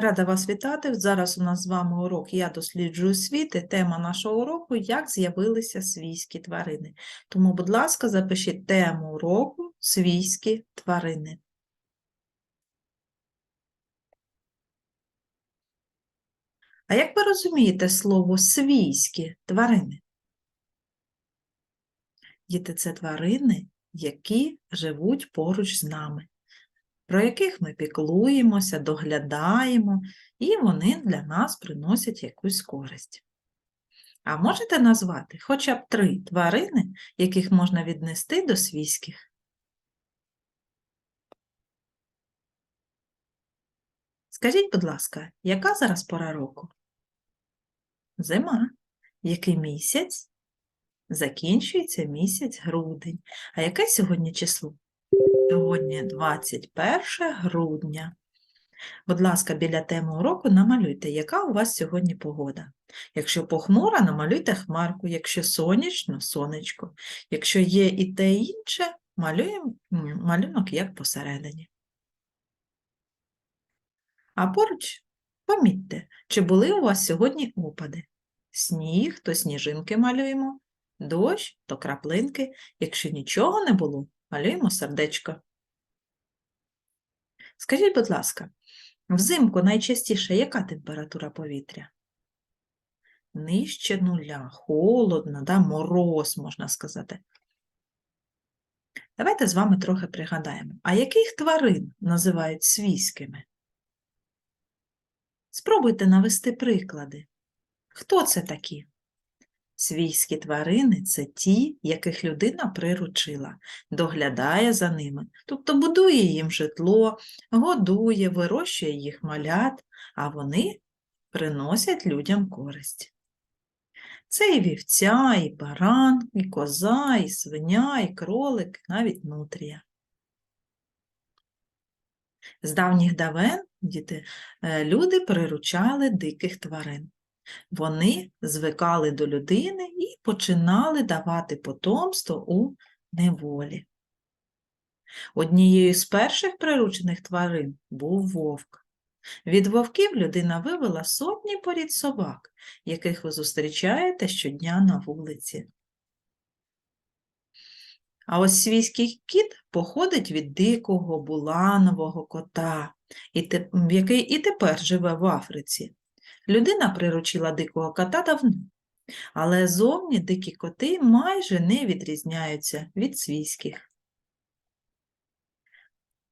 Рада вас вітати. Зараз у нас з вами урок Я досліджую світ і тема нашого уроку Як з'явилися свійські тварини. Тому, будь ласка, запишіть тему уроку Свійські тварини. А як ви розумієте слово свійські тварини? Діти це тварини, які живуть поруч з нами про яких ми піклуємося, доглядаємо, і вони для нас приносять якусь користь. А можете назвати хоча б три тварини, яких можна віднести до свійських? Скажіть, будь ласка, яка зараз пора року? Зима. Який місяць? Закінчується місяць грудень. А яке сьогодні число? Сьогодні 21 грудня. Будь ласка, біля теми уроку намалюйте, яка у вас сьогодні погода. Якщо похмура, намалюйте хмарку, якщо сонячно сонечко. Якщо є і те інше, малюємо малюнок як посередині. А поруч помітьте, чи були у вас сьогодні опади. Сніг, то сніжинки малюємо, дощ, то краплинки. Якщо нічого не було, малюємо сердечко. Скажіть, будь ласка, взимку найчастіше яка температура повітря? Нижче нуля, холодно, да, мороз, можна сказати. Давайте з вами трохи пригадаємо, а яких тварин називають свійськими? Спробуйте навести приклади. Хто це такі? Свійські тварини це ті, яких людина приручила, доглядає за ними, тобто будує їм житло, годує, вирощує їх малят, а вони приносять людям користь. Це і вівця, і баран, і коза, і свиня, і кролик, навіть нутрія. З давніх давен діти, е, люди приручали диких тварин. Вони звикали до людини і починали давати потомство у неволі. Однією з перших приручених тварин був вовк. Від вовків людина вивела сотні порід собак, яких ви зустрічаєте щодня на вулиці. А ось свійський кіт походить від дикого буланового кота, який і тепер живе в Африці. Людина приручила дикого кота давно, але зовні дикі коти майже не відрізняються від свійських.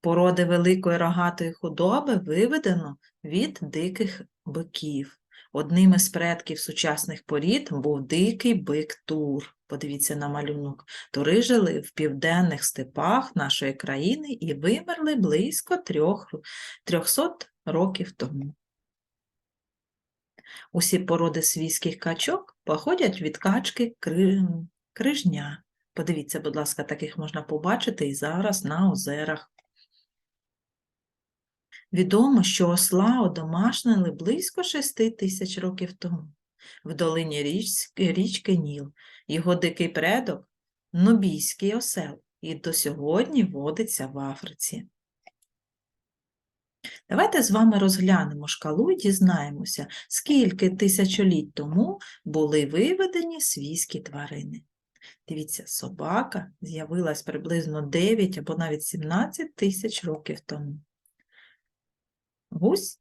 Породи великої рогатої худоби виведено від диких биків. Одним із предків сучасних порід був дикий бик Тур. Подивіться на малюнок. Тури жили в південних степах нашої країни і вимерли близько трьох, 300 років тому. Усі породи свійських качок походять від качки крижня. Подивіться, будь ласка, таких можна побачити і зараз на озерах. Відомо, що осла одомашнили близько 6 тисяч років тому в долині річки Ніл. Його дикий предок Нобійський осел і до сьогодні водиться в Африці. Давайте з вами розглянемо шкалу і дізнаємося, скільки тисячоліть тому були виведені свійські тварини. Дивіться, собака з'явилась приблизно 9 або навіть 17 тисяч років тому. Гусь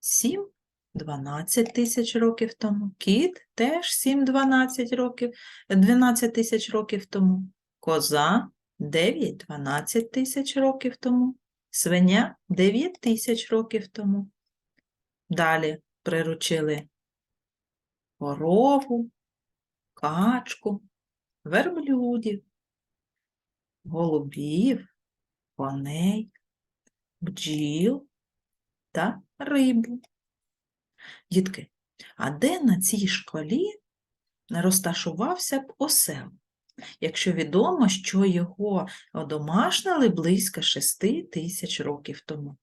7 12 тисяч років тому. Кіт теж 7-12 років, 12 тисяч років тому. Коза 9-12 тисяч років тому свиня 9 тисяч років тому. Далі приручили корову, качку, верблюдів, голубів, коней, бджіл та рибу. Дітки, а де на цій школі розташувався б осел? Якщо відомо, що його одомашнили близько 6 тисяч років тому.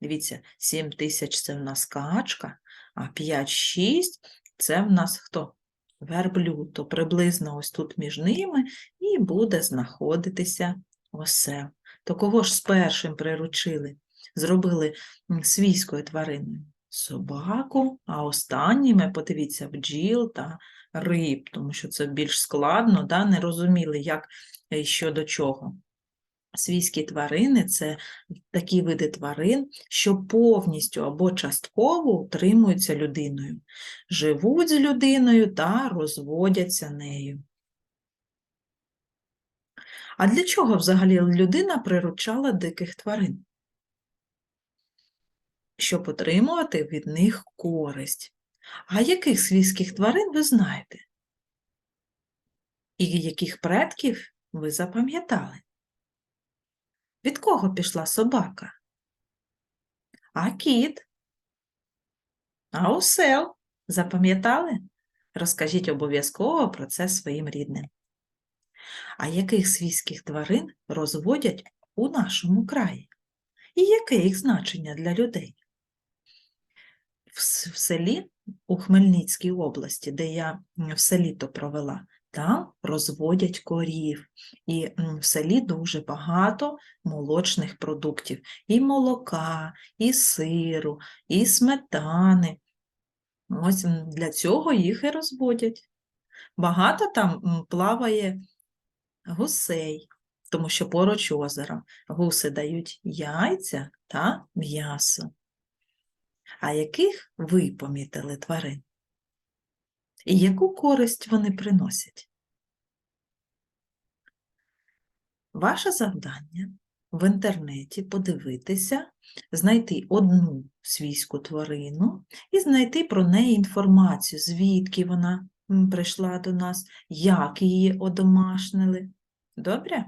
Дивіться, 7 тисяч це в нас качка, а 5-6 це в нас хто? Верблюд, то приблизно ось тут між ними і буде знаходитися осел. То кого ж з першим приручили? зробили свійською твариною? Собаку, а останніми, подивіться, бджіл та риб, тому що це більш складно, да? не розуміли, як і що до чого. Свійські тварини це такі види тварин, що повністю або частково утримуються людиною, живуть з людиною та розводяться нею. А для чого взагалі людина приручала диких тварин? Щоб отримувати від них користь. А яких свійських тварин ви знаєте? І яких предків ви запам'ятали? Від кого пішла собака? А кіт? А осел? Запам'ятали? Розкажіть обов'язково про це своїм рідним. А яких свійських тварин розводять у нашому краї? І яке їх значення для людей? В, селі у Хмельницькій області, де я все літо провела, там розводять корів. І в селі дуже багато молочних продуктів. І молока, і сиру, і сметани. Ось для цього їх і розводять. Багато там плаває гусей, тому що поруч озеро гуси дають яйця та м'ясо. А яких ви помітили тварин? І яку користь вони приносять? Ваше завдання в інтернеті подивитися, знайти одну свійську тварину і знайти про неї інформацію, звідки вона прийшла до нас, як її одомашнили. Добре?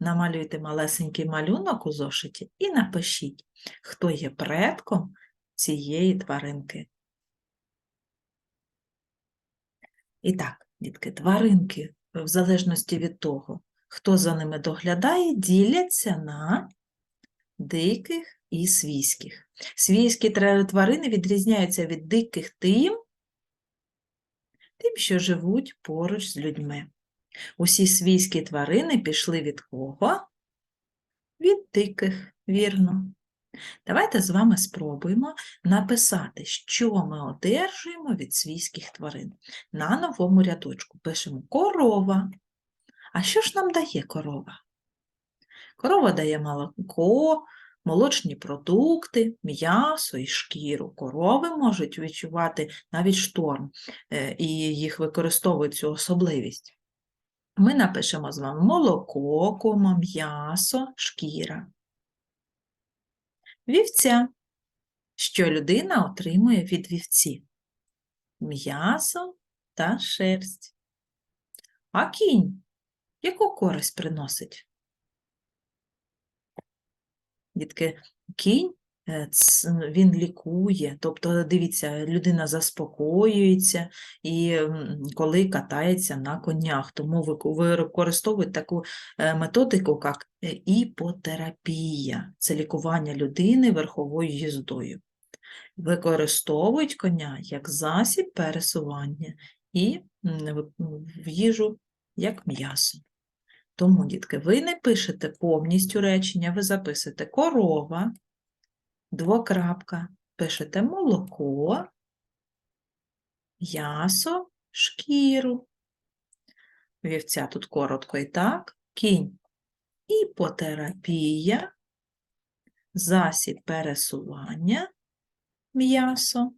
Намалюйте малесенький малюнок у зошиті і напишіть, хто є предком цієї тваринки. І так, дітки, тваринки, в залежності від того, хто за ними доглядає, діляться на диких і свійських. Свійські тварини відрізняються від диких тим, тим, що живуть поруч з людьми. Усі свійські тварини пішли від кого? Від диких, вірно. Давайте з вами спробуємо написати, що ми одержуємо від свійських тварин. На новому рядочку пишемо корова. А що ж нам дає корова? Корова дає молоко, молочні продукти, м'ясо і шкіру. Корови можуть відчувати навіть шторм, е, і їх використовують цю особливість. Ми напишемо з вами молоко, кома, м'ясо, шкіра. Вівця. Що людина отримує від вівці? М'ясо та шерсть. А кінь яку користь приносить? Дітки, кінь він лікує, тобто, дивіться, людина заспокоюється і коли катається на конях, тому вику- використовують таку е, методику, як е, іпотерапія. Це лікування людини верховою їздою. Використовують коня як засіб пересування і в їжу як м'ясо. Тому, дітки, ви не пишете повністю речення, ви записуєте корова, двокрапка, пишете молоко, м'ясо, шкіру. Вівця тут коротко і так, кінь, іпотерапія, засіб пересування, м'ясо.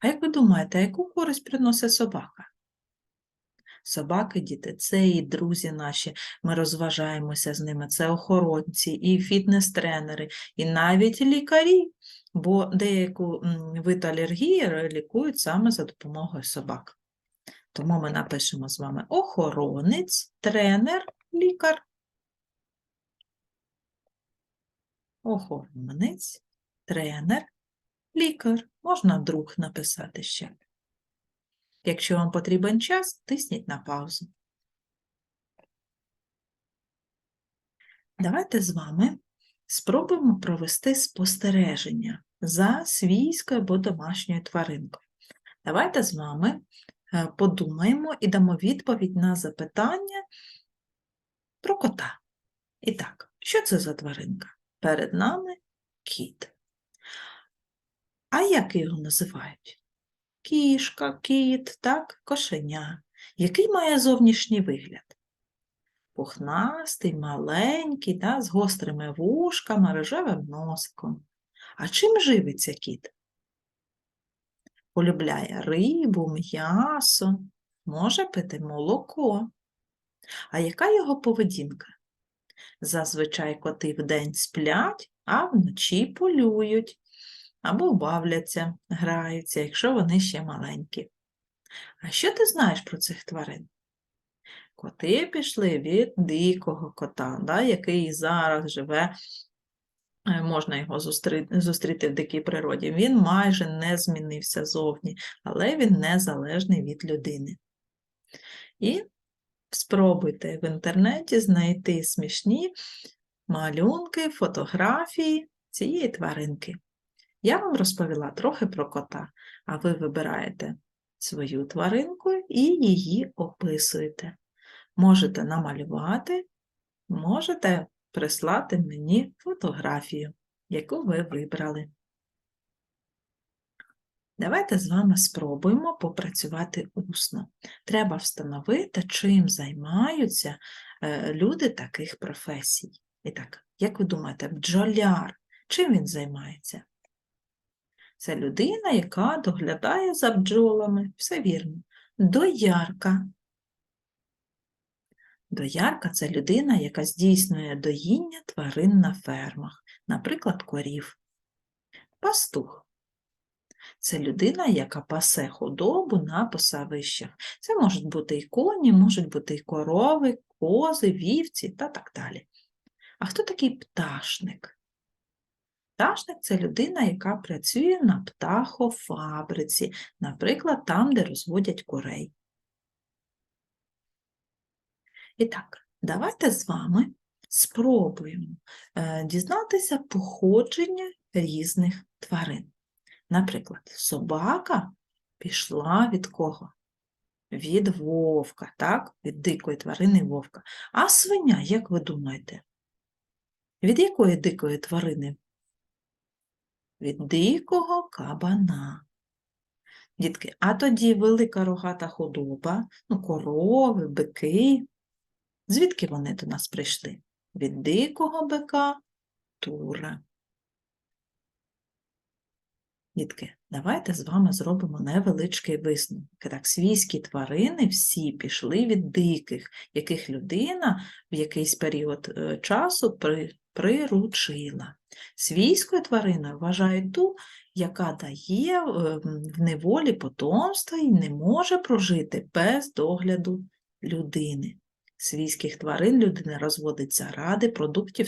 А як ви думаєте, яку користь приносить собака? Собаки, діти, це і друзі наші, ми розважаємося з ними, це охоронці, і фітнес-тренери, і навіть лікарі, бо деяку вид алергії лікують саме за допомогою собак. Тому ми напишемо з вами охоронець, тренер, лікар. Охоронець, тренер, лікар. Можна друг написати ще. Якщо вам потрібен час, тисніть на паузу. Давайте з вами спробуємо провести спостереження за свійською або домашньою тваринкою. Давайте з вами е, подумаємо і дамо відповідь на запитання про кота. І так, що це за тваринка? Перед нами кіт. А як його називають? Кішка, кіт, так, кошеня. Який має зовнішній вигляд? Пухнастий, маленький, да, з гострими вушками, рожевим носиком. А чим живиться кіт? Полюбляє рибу, м'ясо, може пити молоко. А яка його поведінка? Зазвичай коти вдень сплять, а вночі полюють або бавляться, граються, якщо вони ще маленькі. А що ти знаєш про цих тварин? Коти пішли від дикого кота, да, який зараз живе, е, можна його зустріти, зустріти в дикій природі. Він майже не змінився зовні, але він незалежний від людини. І спробуйте в інтернеті знайти смішні малюнки, фотографії цієї тваринки. Я вам розповіла трохи про кота, а ви вибираєте свою тваринку і її описуєте. Можете намалювати, можете прислати мені фотографію, яку ви вибрали. Давайте з вами спробуємо попрацювати усно. Треба встановити, чим займаються е, люди таких професій. І так, як ви думаєте, бджоляр, чим він займається? Це людина, яка доглядає за бджолами. Все вірно. Доярка. Доярка це людина, яка здійснює доїння тварин на фермах, наприклад, корів. Пастух. Це людина, яка пасе худобу на пасовищах. Це можуть бути і коні, можуть бути і корови, кози, вівці та так далі. А хто такий пташник? Пташник це людина, яка працює на птахофабриці, наприклад, там, де розводять курей. І так, давайте з вами спробуємо е, дізнатися походження різних тварин. Наприклад, собака пішла від кого? Від вовка, так? Від дикої тварини вовка. А свиня, як ви думаєте? Від якої дикої тварини? Від дикого кабана. Дітки, а тоді велика рогата худоба, ну, корови, бики. Звідки вони до нас прийшли? Від дикого бика тура. Дітки, давайте з вами зробимо невеличкий висновок. Так, свійські тварини всі пішли від диких, яких людина в якийсь період е, часу при, приручила. Свійською твариною вважають ту, яка дає е, в неволі потомство і не може прожити без догляду людини. Свійських тварин людина розводить заради продуктів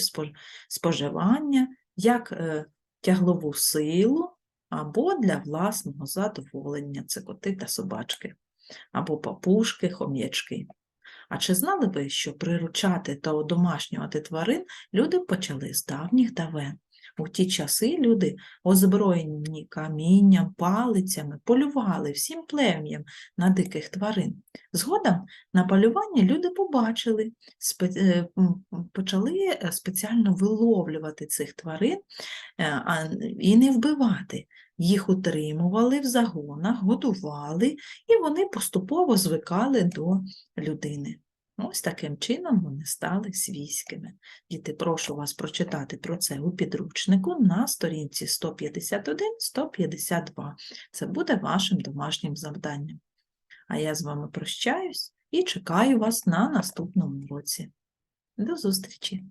споживання, як е, тяглову силу, або для власного задоволення це коти та собачки, або папушки, хом'ячки. А чи знали ви, що приручати та одомашнювати тварин люди почали з давніх давен? У ті часи люди, озброєні камінням, палицями, полювали всім плем'ям на диких тварин. Згодом на полювання люди побачили, е, почали е, спеціально виловлювати цих тварин е, і не вбивати. Їх утримували в загонах, годували, і вони поступово звикали до людини. Ось таким чином вони стали свійськими. Діти, прошу вас прочитати про це у підручнику на сторінці 151-152. Це буде вашим домашнім завданням. А я з вами прощаюсь і чекаю вас на наступному уроці. До зустрічі!